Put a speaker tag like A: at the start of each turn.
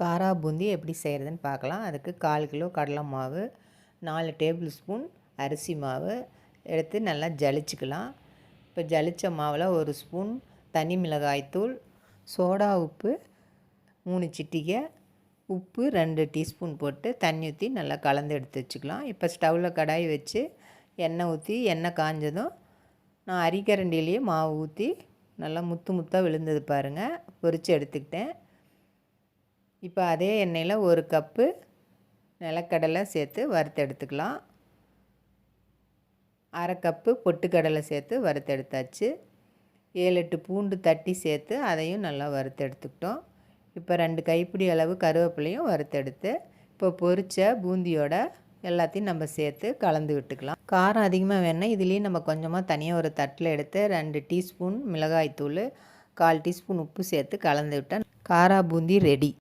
A: காரா பூந்தி எப்படி செய்கிறதுன்னு பார்க்கலாம். அதுக்கு கால் கிலோ கடலை மாவு நாலு டேபிள் ஸ்பூன் அரிசி மாவு எடுத்து நல்லா ஜலிச்சுக்கலாம். இப்போ ஜலித்த மாவில் ஒரு ஸ்பூன் தனி மிளகாய்த்தூள் சோடா உப்பு மூணு சிட்டிகை உப்பு ரெண்டு டீஸ்பூன் போட்டு தண்ணி ஊற்றி நல்லா கலந்து எடுத்து வச்சுக்கலாம். இப்போ ஸ்டவ்வில் கடாய் வச்சு எண்ணெய் ஊற்றி எண்ணெய் காஞ்சதும் நான் அரிக்கரண்டிலேயே மாவு ஊற்றி நல்லா முத்து முத்தாக விழுந்தது பாருங்கள் பொரித்து எடுத்துக்கிட்டேன். இப்போ அதே எண்ணெயில் ஒரு கப்பு நிலக்கடலை சேர்த்து வறுத்து எடுத்துக்கலாம். அரை கப்பு பொட்டுக்கடலை சேர்த்து வறுத்தெடுத்தாச்சு ஏழு எட்டு பூண்டு தட்டி சேர்த்து அதையும் நல்லா வறுத்து எடுத்துக்கிட்டோம். இப்போ ரெண்டு கைப்பிடி அளவு கருவேப்பிலையும் வறுத்தெடுத்து இப்போ பொரித்த பூந்தியோட எல்லாத்தையும் நம்ம சேர்த்து கலந்து விட்டுக்கலாம். காரம் அதிகமாக வேணால் இதுலேயும் நம்ம கொஞ்சமாக தனியாக ஒரு தட்டில் எடுத்து ரெண்டு டீஸ்பூன் மிளகாய்த்தூள் கால் டீஸ்பூன் உப்பு சேர்த்து கலந்து விட்டால் காரா பூந்தி ரெடி.